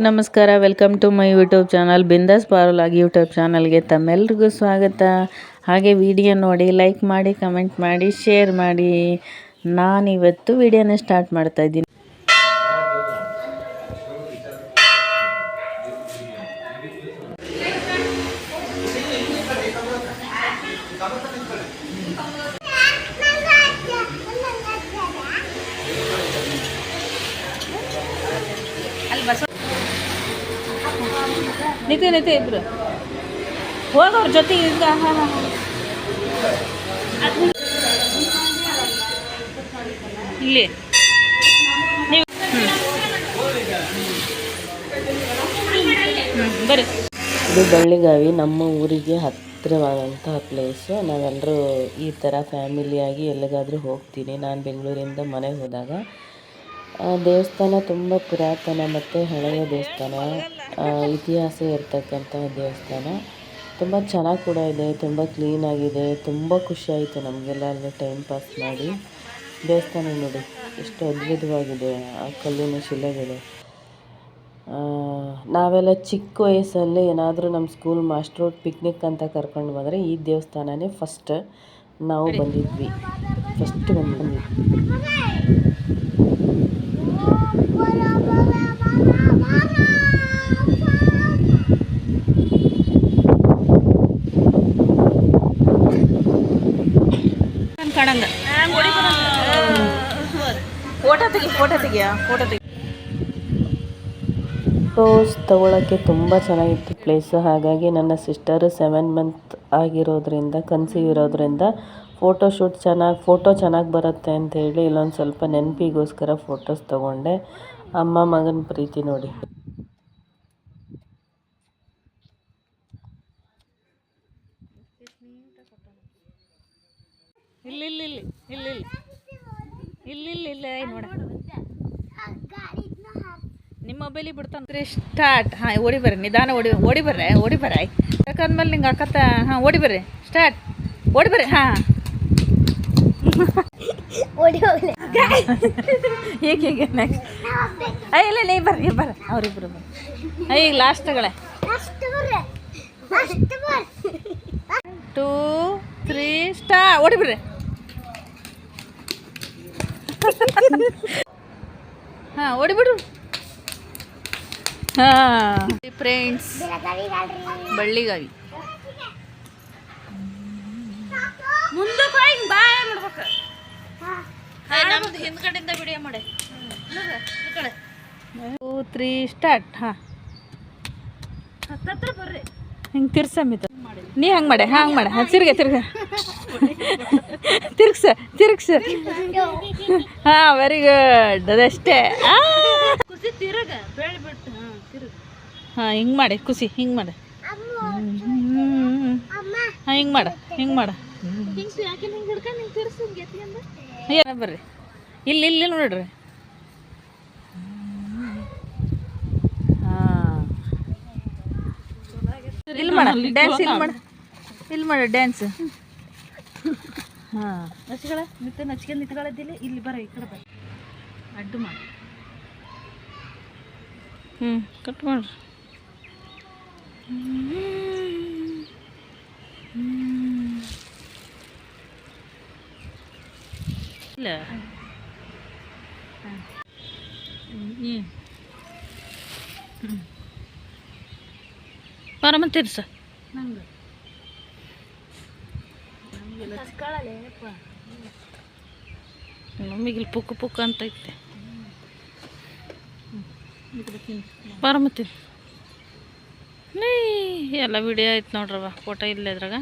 ನಮಸ್ಕಾರ. Welcome to my YouTube channel Bindaas ಪಾರುಲಾಗಿ YouTube ಚಾನಲ್ಗೆ ತಮ್ಮೆಲ್ರಿಗೂ ಸ್ವಾಗತ. ಹಾಗೆ ವಿಡಿಯೋ ನೋಡಿ ಲೈಕ್ ಮಾಡಿ ಕಮೆಂಟ್ ಮಾಡಿ ಶೇರ್ ಮಾಡಿ. ನಾನಿವತ್ತು ವಿಡಿಯೋನ ಸ್ಟಾರ್ಟ್ ಮಾಡ್ತಾ ಇದ್ದೀನಿ. ನಿಂತು ನಿತ್ಯ ಇಬ್ರು. ಹೋಗೋರ ಜೊತೆ ಹಾಂ ಇಲ್ಲಿ. ನೀವು ಬರ್ರಿ ಇದು ಬಳ್ಳಿಗಾವಿ, ನಮ್ಮ ಊರಿಗೆ ಹತ್ತಿರವಾದಂತಹ ಪ್ಲೇಸು ನಾವೆಲ್ಲರೂ ಈ ಥರ ಫ್ಯಾಮಿಲಿಯಾಗಿ ಎಲ್ಲಿಗಾದರೂ ಹೋಗ್ತೀನಿ. ನಾನು ಬೆಂಗಳೂರಿಂದ ಮನೆಗೆ ಹೋದಾಗ ದೇವಸ್ಥಾನ ತುಂಬ ಪುರಾತನ ಮತ್ತು ಹಳೆಯ ದೇವಸ್ಥಾನ. ಆ, ಇತಿಹಾಸ ಇರತಕ್ಕಂಥ ದೇವಸ್ಥಾನ. ತುಂಬ ಚೆನ್ನಾಗಿ ಕೂಡ ಇದೆ ತುಂಬ ಕ್ಲೀನಾಗಿದೆ ತುಂಬ ಖುಷಿ ಆಯಿತು ನಮಗೆಲ್ಲ ಅಲ್ಲಿ ಟೈಮ್ ಪಾಸ್ ಮಾಡಿ. ದೇವಸ್ಥಾನ ನೋಡಿ ಎಷ್ಟು ಅದ್ಭುತವಾಗಿದೆ ಆ ಕಲ್ಲಿನ ಶಿಲೆಗಳು. ಆ, ನಾವೆಲ್ಲ ಚಿಕ್ಕ ವಯಸ್ಸಲ್ಲಿ ಏನಾದರೂ ನಮ್ಮ ಸ್ಕೂಲ್ ಮಾಸ್ಟ್ರು ಪಿಕ್ನಿಕ್ ಅಂತ ಕರ್ಕೊಂಡು ಬಂದರೆ ಈ ದೇವಸ್ಥಾನನೇ ಫಸ್ಟ್ ನಾವು ಬಂದಿದ್ವಿ. ಫಸ್ಟ್ ಬಂದಿದ್ವಿ. ಫೋಟೋ ರೋಸ್ ತಗೊಳ್ಳೋಕ್ಕೆ ತುಂಬ ಚೆನ್ನಾಗಿತ್ತು ಪ್ಲೇಸು ಹಾಗಾಗಿ ನನ್ನ ಸಿಸ್ಟರು ಸೆವೆನ್ ಮಂತ್ ಆಗಿರೋದ್ರಿಂದ ಕನ್ಸೀವ್ ಇರೋದ್ರಿಂದ ಫೋಟೋ ಶೂಟ್ ಚೆನ್ನಾಗಿ ಫೋಟೋ ಚೆನ್ನಾಗಿ ಬರುತ್ತೆ ಅಂತ ಹೇಳಿ ಇಲ್ಲೊಂದು ಸ್ವಲ್ಪ ನೆನಪಿಗೋಸ್ಕರ ಫೋಟೋಸ್ ತಗೊಂಡೆ. ಅಮ್ಮ ಮಗನ ಪ್ರೀತಿ ನೋಡಿ. ಇಲ್ಲಿ ಇಲ್ಲಿ ಇಲ್ಲಿ ಇಲ್ಲಿ ಇಲ್ಲಿ ಇಲ್ಲಿ ಇಲ್ಲಿ ನೋಡ. ನಿಮ್ಮ ಮೊಬೈಲಿಗೆ ಬಿಡ್ತಾನೆ. ಸ್ಟಾರ್ಟ್ ಹಾಂ ಓಡಿ ಬರ್ರಿ ನಿಧಾನ ಓಡಿ ಓಡಿ ಬರ್ರೆ ಓಡಿ ಬರ್ರಿ. ಯಾಕಂದ್ಮೇಲೆ ನಿಂಗೆ ಅಕ್ಕತ್ತ ಹಾಂ ಓಡಿ ಬರ್ರಿ ಸ್ಟಾರ್ಟ್ ಓಡಿ ಬರ್ರಿ ಹಾಂ ಈಗ ಈಗ ನೆಕ್ಸ್ಟ್ ಅಯ್ಯ ಇಲ್ಲ ಇಲ್ಲ ಬರ್ರಿ ಬರ್ರಿ. ಅವ್ರಿಬ್ರು ಬರ್ರಿ. ಈಗ ಲಾಸ್ಟ್ಗಳೇ ಟೂ ತ್ರೀ ಸ್ಟಾ ಓಡಿ ಬರ್ರಿ. ಹಾಂ ಓಡಿಬಿಡ್ರಿ ಫ್ರೆಂಡ್ಸ್ ಬಳ್ಳಿಗಾವಿ ಮುಂದಕ್ಕೆ ಹಿಂಗೆ ಬಾಯ ಮಾಡ್ಬೇಕು ನಮ್ದು ಹಿಂದ್ಗಡೆಯಿಂದ ವಿಡಿಯೋ ಮಾಡಿ ಟೂ ತ್ರೀ ಸ್ಟಾರ್ಟ್ ಹಾಂ ಹತ್ತತ್ರ ಬರ್ರಿ ಹಿಂಗೆ ತಿರ್ಸಮಿತ ನೀ ಹಂಗೆ ಮಾಡೆ ಹಂಗೆ ಮಾಡ ತಿರ್ಗ ತಿರ್ಗ ತಿರ್ಗ್ಸ ತಿರ್ಗ್ಸ ಹಾಂ ವೆರಿ ಗುಡ್ ಅದಷ್ಟೇ ಖುಷಿ ತಿರುಗ ಬೆಳೆ ಬಿಟ್ಟು ಹಾಂ ತಿರುಗ ಹಾಂ ಹಿಂಗೆ ಮಾಡಿ ಖುಷಿ ಹಿಂಗೆ ಮಾಡಿ. ಹಾಂ ಹಿಂಗೆ ಮಾಡ ಹಿಂಗೆ ಮಾಡ. ಏನ ಬರ್ರಿ. ಇಲ್ಲಿ ಇಲ್ಲಿ ನೋಡ್ರಿ. ಹಾಂ. ಇಲ್ಲಿ ಮಾಡ ಡ್ಯಾನ್ಸ್ ಇಲ್ಲಿ ಮಾಡ. ಇಲ್ಲಿ ಮಾಡ ಡ್ಯಾನ್ಸ್ ಹಾಂ. ನಚ್ಗಳ ನಿಂತ ನಚ್ಕೊಂಡು ನಿಂತ್ಕೊಳ್ಳೋದಿಲ್ಲ ಇಲ್ಲಿ ಬರ ಈ ಕಡೆ ಬರ. ಅಡ್ಡು ಮಾಡಿ. ಹ್ಞೂ ಕಟ್ ಮಾಡ್ರಿ. ಇಲ್ಲ ಪರಮ ತಿರ್ಸ ನಂಗೆ ನಮಗಿಲ್ಲಿ ಪುಕ್ಕು ಪುಕ್ಕ ಅಂತ ಐತೆ ಪರಮತಿ ನೀ ಎಲ್ಲ ವಿಡಿಯೋ ಐತೆ ನೋಡ್ರವ ಫೋಟೋ ಇಲ್ಲ ಇದ್ರಾಗ.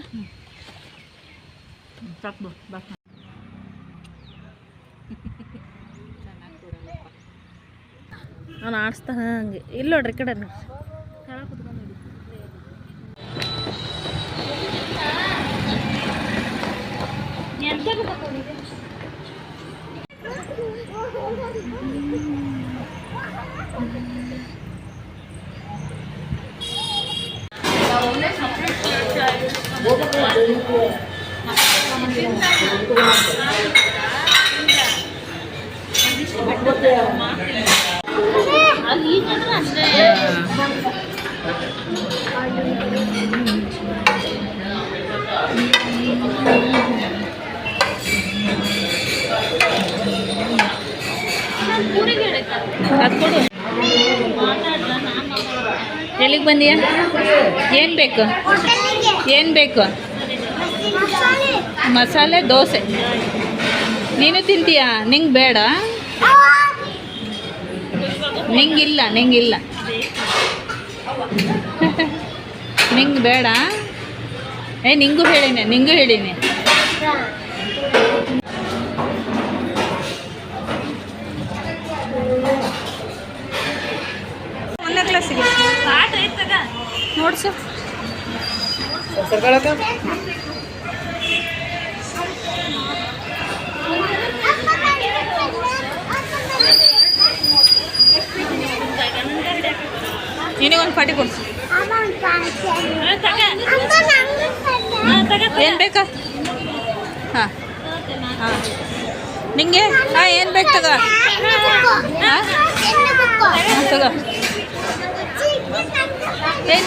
ನಾನು ಆಡಿಸ್ತಾನ ಹಂಗೆ. ಇಲ್ಲ ನೋಡ್ರಿ ಕಡೆ అది ఈజీగా అంటే అది కూడా ಎಲ್ಲಿಗೆ ಬಂದೀಯ? ಏನು ಬೇಕು? ಏನು ಬೇಕು? ಮಸಾಲೆ, ದೋಸೆ. ನೀನು ತಿಂತೀಯಾ? ನಿಂಗೆ ಬೇಡ. ನಿಂಗಿಲ್ಲ ನಿಂಗಿಲ್ಲ. ನಿಂಗೆ ಬೇಡ. ಏ, ನಿಂಗೂ ಹೇಳಿನಿ ನಿಂಗೂ ಹೇಳಿನಿ. ನೋಡ್ಸು. ನಿನಗೊಂದು ಪಾಟಿ ಕೊಡ್ಸು ಏನು ಬೇಕಾ? ಹಾಂ. ಹಾಂ. ನಿಂಗೆ? ಹಾಂ ಏನು ಬೇಕು ತಗೋ. ಹಾಂ? ತಗೋ. ಏನು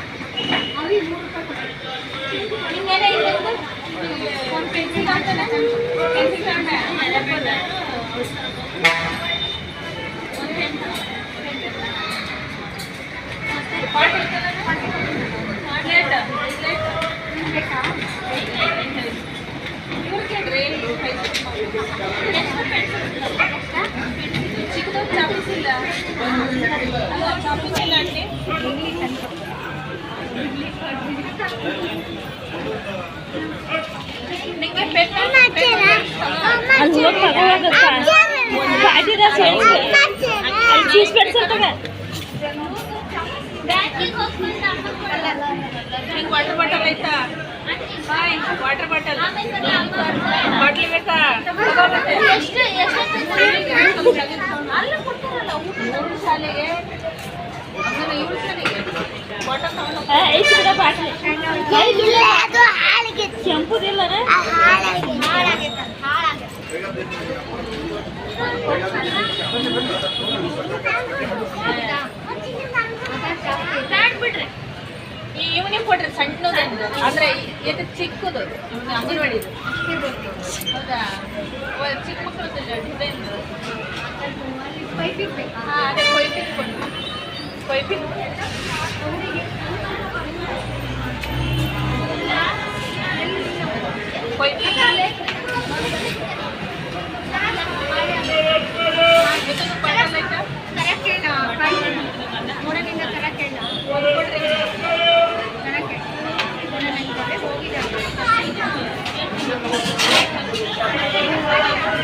पेन्सिल पेन्सिल ಹಾಂ ಅಲ್ಲಿ ಹೋಗಿ ತಗೋವಾಗತ್ತ ಒಂದು ಕಾಯ್ದಿರ ಅಲ್ಲಿ ಚೀಸ್ ಬೆಡ್ಸಲ್ತಗ ನಿಂಗೆ ವಾಟರ್ ಬಾಟಲ್ ಐತಾ ಹಾಯ್ ವಾಟರ್ ಬಾಟಲ್ ಬಾಟ್ಲಿ ಬೇಕಾ ಇವನಿಗೆ ಕೊಡ್ರಿ, ಸಣ್ಣದು ಅಂದ್ರೆ. ಇದು ಚಿಕ್ಕದು ಅಂಗನವಾಡಿದು ಹೌದಾ? ಚಿಕ್ಕ ಮಕ್ಕಳದ್ದು ಡಿಸೈನ್ ಹಾಂ, ಅದೇ ಕೊಯ್ಪಿಗೆ ಕೊಡಿ ಕೊಯ್ಪಿಗೆ ಕೊಯ್ಪಿಗೆ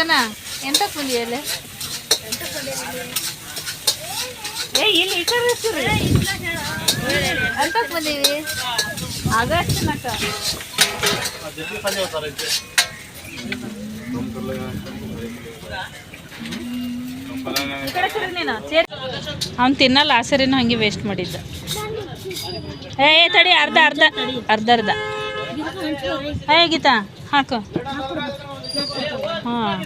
ಗಗನ ಎಂತಕ್ಕೆ ಬಂದಿಯಲ್ಲಿ ಏ ಇಲ್ಲಿ ಇರ್ತೀರಿ. ಎಂತಕ್ಕೆ ಬಂದೀವಿ ಆಗಸ್ಟ್ ನಕ ಅವ್ನು ತಿನ್ನಲ್ಲ ಆ ಸರಿನೂ ಹಂಗೆ ವೇಸ್ಟ್ ಮಾಡಿದ್ದ. ಏ, ತಡಿ ಅರ್ಧ ಅರ್ಧ ಅರ್ಧ ಅರ್ಧ. ಏ ಗೀತಾ ಹಾಕು. ಹಾಂ.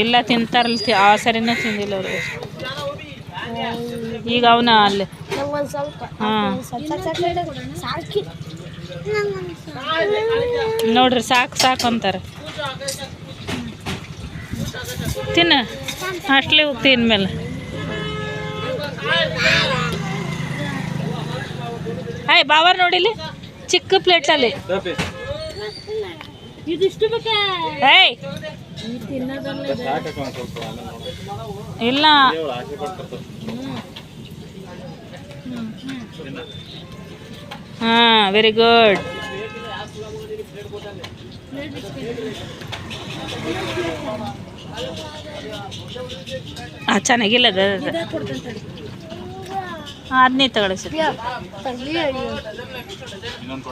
ಇಲ್ಲ ತಿಂತಾರಲ್ಲ ಆ ಸರಿನೇ ತಿಂದಿಲ್ಲ ಅವರು. ಈಗ ಅವನ ಅಲ್ಲಿ. ಹಾಂ ನೋಡ್ರಿ ಸಾಕು ಸಾಕು ಅಂತಾರೆ. ತಿನ್ನ. ಅಷ್ಟಲೇ ಹೋಗ್ತಿ ಇನ್ಮೇಲೆ ಹಾಯ್ ಬಾವರ್ ನೋಡಿಲಿ ಚಿಕ್ಕ ಪ್ಲೇಟಲ್ಲಿ ಅಲ್ಲಿ. ಏಯ್! ಇಲ್ಲ. ಹಾ ವೆರಿ ಗುಡ್ ಚೆನ್ನಾಗಿಲ್ಲ ಅದು ಅದನ್ನೇ ಸರ್. ಇನ್ನೊಂದು